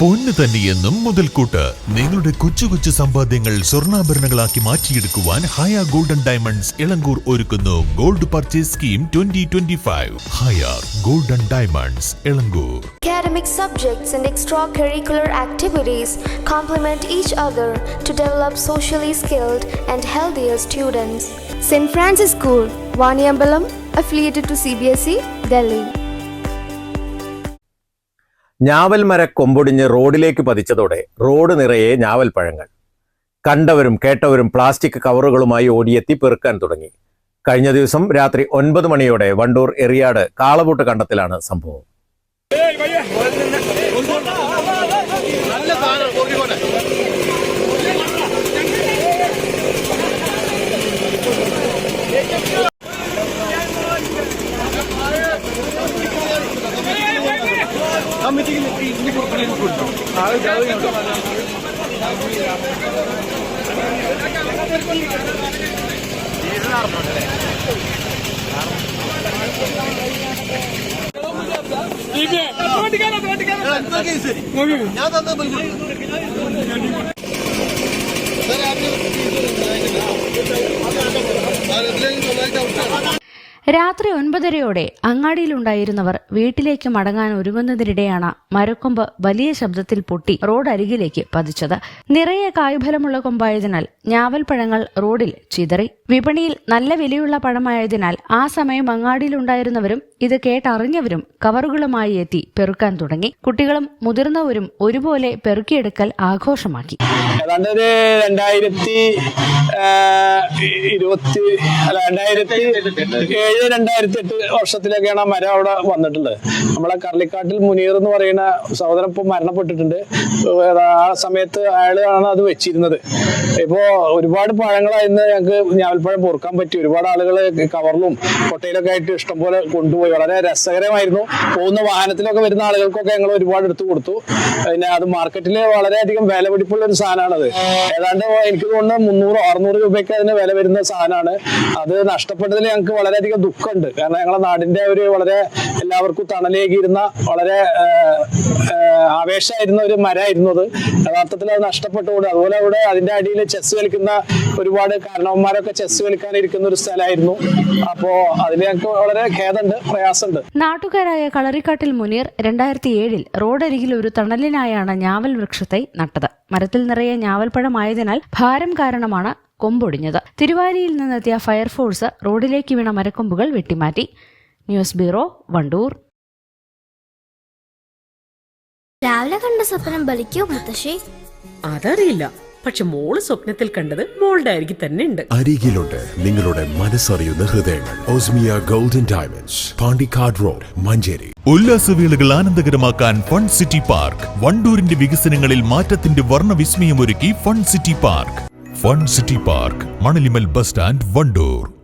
പൊന്ന് തന്നെയെന്നും മുതൽക്കൂട്ട് നിങ്ങളുടെ കൊച്ചു കൊച്ചു സമ്പാദ്യങ്ങൾ സ്വർണാഭരണങ്ങളാക്കി മാറ്റിയെടുക്കുവാൻ ഹയ ഗോൾഡൻ ഡയമണ്ട്സ് ഇളങ്കൂർ ഒരുക്കുന്നു gold purchase scheme twenty twenty five Hayya golden diamonds Elankur Academic subjects and extracurricular activities complement each other to develop socially skilled and healthier students. St. Francis School, Vaniambalam, affiliated to CBSE, Delhi. ഞാവൽ മര കൊമ്പൊടിഞ്ഞ് റോഡിലേക്ക് പതിച്ചതോടെ road നിറയെ ഞാവൽ പഴങ്ങൾ കണ്ടവരും കേട്ടവരും plastic കവറുകളുമായി ഓടിയെത്തി പെറുക്കാൻ തുടങ്ങി. കഴിഞ്ഞ ദിവസം രാത്രി ഒൻപത് മണിയോടെ വണ്ടൂർ എറിയാട് കാളപൂട്ട് കണ്ടത്തിലാണ് സംഭവം. ഞാൻ തന്നെ പോയി രാത്രി ഒൻപതരയോടെ അങ്ങാടിയിലുണ്ടായിരുന്നവർ വീട്ടിലേക്ക് മടങ്ങാൻ ഒരുങ്ങുന്നതിനിടെയാണ് മരക്കൊമ്പ് വലിയ ശബ്ദത്തിൽ പൊട്ടി റോഡ് അരികിലേക്ക് പതിച്ചത്. നിറയെ കായ്ഫലമുള്ള കൊമ്പായതിനാൽ ഞാവൽ പഴങ്ങൾ റോഡിൽ ചിതറി. വിപണിയിൽ നല്ല വിലയുള്ള പഴമായതിനാൽ ആ സമയം അങ്ങാടിയിലുണ്ടായിരുന്നവരും ഇത് കേട്ടറിഞ്ഞവരും കവറുകളുമായി എത്തി പെറുക്കാൻ തുടങ്ങി. കുട്ടികളും മുതിർന്നവരും ഒരുപോലെ പെറുക്കിയെടുക്കൽ ആഘോഷമാക്കി. ഏതാണ്ട് ഒരു രണ്ടായിരത്തി ഇരുപത്തി അല്ല രണ്ടായിരത്തി ഏഴ് രണ്ടായിരത്തി എട്ട് വർഷത്തിലൊക്കെയാണ് ആ മരം അവിടെ വന്നിട്ടുള്ളത്. നമ്മളെ കറളിക്കാട്ടിൽ മുനീർ എന്ന് പറയുന്ന സഹോദരൻ ഇപ്പൊ മരണപ്പെട്ടിട്ടുണ്ട്. ആ സമയത്ത് അയാളാണ് അത് വെച്ചിരുന്നത്. ഇപ്പോ ഒരുപാട് പഴങ്ങളായിരുന്നു ഞങ്ങൾക്ക് ഞാവൽപ്പഴം പൊറുക്കാൻ പറ്റി. ഒരുപാട് ആളുകൾ കവറിലും കൊട്ടയിലൊക്കെ ആയിട്ട് ഇഷ്ടംപോലെ കൊണ്ടുപോയി. വളരെ രസകരമായിരുന്നു. പോകുന്ന വാഹനത്തിലൊക്കെ വരുന്ന ആളുകൾക്കൊക്കെ ഞങ്ങൾ ഒരുപാട് എടുത്തു കൊടുത്തു. പിന്നെ അത് മാർക്കറ്റിൽ വളരെയധികം വില പിടിപ്പുള്ള ഒരു സാധനമാണത് ഏതാണ്ട് എനിക്ക് തോന്നുന്നത് മുന്നൂറ് അറുന്നൂറ് രൂപയ്ക്ക് അതിന് വില വരുന്ന സാധനമാണ് അത് നഷ്ടപ്പെട്ടതിൽ ഞങ്ങൾക്ക് വളരെയധികം ദുഃഖമുണ്ട്. കാരണം ഞങ്ങളുടെ നാടിന്റെ ഒരു വളരെ എല്ലാവർക്കും തണലേകിയിരുന്ന വളരെ ആവേശമായിരുന്ന ഒരു മരമായിരുന്നു അത്. യഥാർത്ഥത്തിൽ അത് നഷ്ടപ്പെട്ടുകൊണ്ട് അതുപോലെ അവിടെ അതിന്റെ അടിയിൽ ചെസ് കളിക്കുന്ന ഒരുപാട് കാരണവന്മാരൊക്കെ ചെസ് കളിക്കാൻ ഇരിക്കുന്ന ഒരു സ്ഥലമായിരുന്നു. അപ്പോ അതിൽ ഞങ്ങൾക്ക് വളരെ ഖേദമുണ്ട് പ്രയാസമുണ്ട്. നാട്ടുകാരായ കളറിക്കാട്ടിൽ മുനീർ രണ്ടായിരത്തി ഏഴിൽ റോഡരികിൽ ഒരു തണലിനായാണ് ഞാവൽ വൃക്ഷത്തെ നട്ടത്. മരത്തിൽ നിറയെ ഞാവൽപ്പഴമായതിനാൽ ഭാരം കാരണമാണ് കൊമ്പൊടിഞ്ഞത്. തിരുവാലിയിൽ നിന്നെത്തിയ ഫയർഫോഴ്സ് റോഡിലേക്ക് വീണ മരക്കൊമ്പുകൾ വെട്ടിമാറ്റി. News bureau Wandoor. രാവിലെ കണ്ട സ്വപ്നം ബലിക്കോ മുത്തശ്ശി? അതറിയില്ല. പക്ഷെ മോൾ സ്വപ്നത്തിൽ കണ്ടത് മോളുടെ അരികിൽ തന്നെ ഉണ്ട്. അരികിലുണ്ട് നിങ്ങളുടെ മനസ്സറിയുന്ന ഹൃദയങ്ങൾ. Osmia golden diamonds Pandikkad road Manjeri. ഉല്ലാസവേളകൾ ആനന്ദകരമാക്കാൻ ഫൺ സിറ്റി പാർക്ക് വണ്ടൂരിന്റെ വികസനങ്ങളിൽ മാറ്റത്തിന്റെ വർണവിസ്മയമൊരുക്കി fun city park fun city park Manalimal bus stand Wandoor.